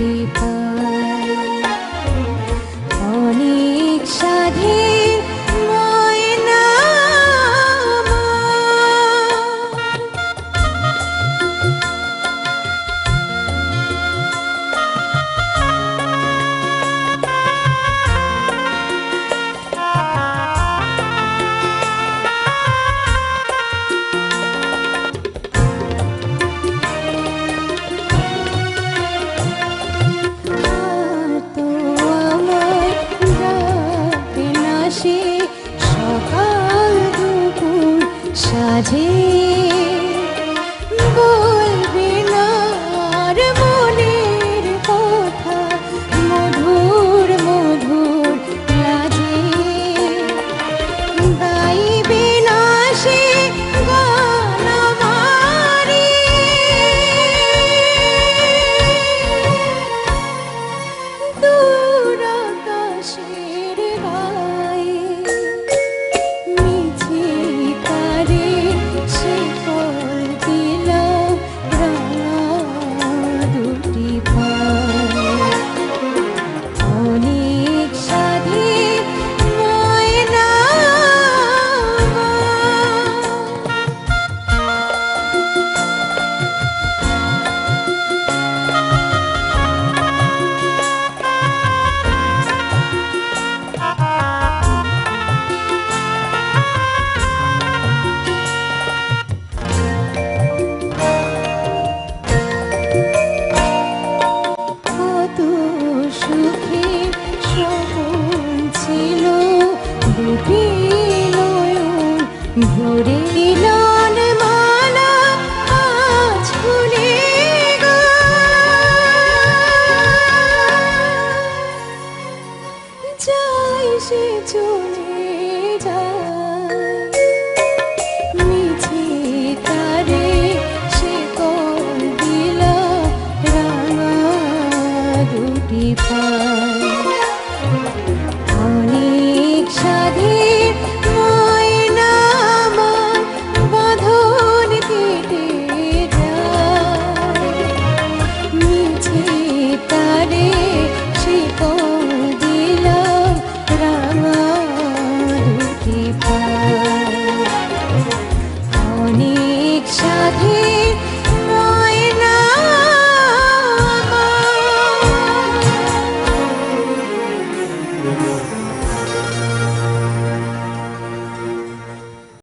keep 爱情。ভরে মিলন মালা আজ ভুলে যাই সে চলে 夏天。